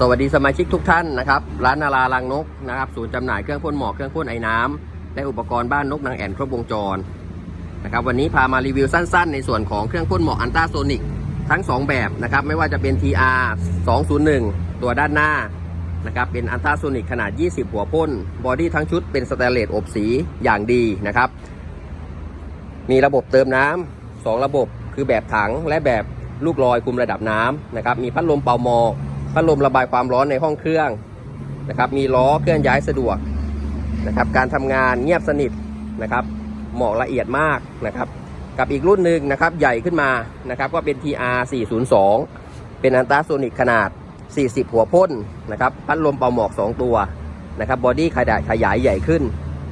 สวัสดีสมาชิกทุกท่านนะครับ ร้านนาราลังนกนะครับ ศูนย์จำหน่ายเครื่องพ่นหมอกเครื่องพ่นไอ้น้ำและอุปกรณ์บ้านนกนางแอ่นครบวงจรนะครับวันนี้พามารีวิวสั้นๆ ในส่วนของเครื่องพ่นหมอกอันต้าโซนิกทั้ง 2 แบบนะครับ ไม่ว่าจะเป็น TR 201 ตัวด้านหน้านะครับเป็นอันต้าโซนิกขนาด 20 หัวพ่นบอดี้ทั้งชุดเป็นสแตนเลสอบสีอย่างดีนะครับ มีระบบเติมน้ำสองระบบคือแบบถังและแบบลูกลอยคุมระดับน้ำนะครับมีพัดลมเป่าหมอก พัดลมระบายความร้อนในห้องเครื่องนะครับ มีล้อเคลื่อนย้ายสะดวกนะครับ การทำงานเงียบสนิทนะครับเหมอกละเอียดมากนะครับ กับอีกรุ่นหนึ่งนะครับใหญ่ขึ้นมานะครับก็เป็น TR 402เป็นอันตราโซนิกขนาด 40 หัวพ่นนะครับ พัดลมเป่าหมอก 2 ตัวนะครับบอดี้ขยายขยายใหญ่ขึ้น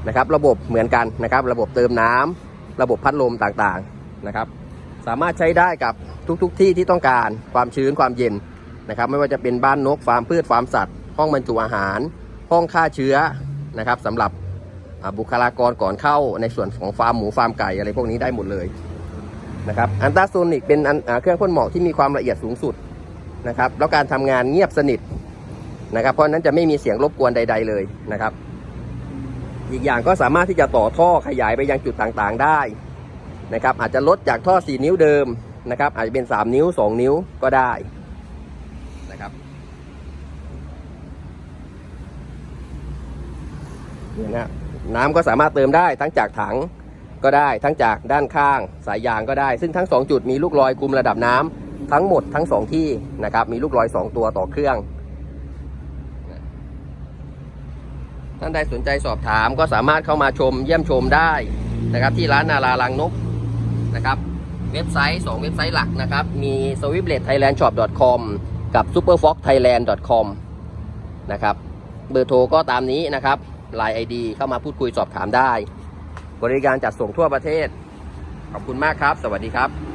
นะครับ ระบบเหมือนกันนะครับ ระบบเติมน้ำระบบพัดลมต่างๆนะครับ สามารถใช้ได้กับทุกๆทที่ที่ต้องการความชื้นความเย็น นะครับไม่ว่าจะเป็นบ้านนกฟาร์มพืชฟาร์มสัตว์ ห้องบรรจุอาหาร ห้องฆ่าเชื้อนะครับสำหรับบุคลากรก่อนเข้าในส่วนของฟาร์มหมูฟาร์มไก่อะไรพวกนี้ได้หมดเลยนะครับอันตราโซนิกเป็นอันเครื่องพ่นหมอกที่มีความละเอียดสูงสุดนะครับแล้วการทำงานเงียบสนิทนะครับเพราะฉะนั้นจะไม่มีเสียงรบกวนใด ๆเลยนะครับ อีกอย่างก็สามารถที่จะต่อท่อขยายไปยังจุดต่างๆได้นะครับอาจจะลดจากท่อ 4 นิ้วเดิมนะครับอาจจะเป็น 3 นิ้ว 2 นิ้วก็ได้นะครับเนี่นะน้ำก็สามารถเติมได้ทั้งจากถังก็ได้ทั้งจากด้านข้างสายยางก็ได้ ซึ่งทั้ง 2 จุดมีลูกลอยคุมระดับน้ำทั้งหมดทั้ง 2 ที่นะครับมีลูกลอย 2 ตัวต่อเครื่อง ท่านใดสนใจสอบถามก็สามารถเข้ามาชมเยี่ยมชมได้นะครับที่ร้านนาราลังนกนะครับเว็บไซต์ 2 เว็บไซต์หลักนะครับมี s w i f t l e t thailand shop com กับ superfox thailand com นะครับเบอร์โทรก็ตามนี้นะครับ Line ID เข้ามาพูดคุยสอบถามได้ บริการจัดส่งทั่วประเทศ ขอบคุณมากครับ สวัสดีครับ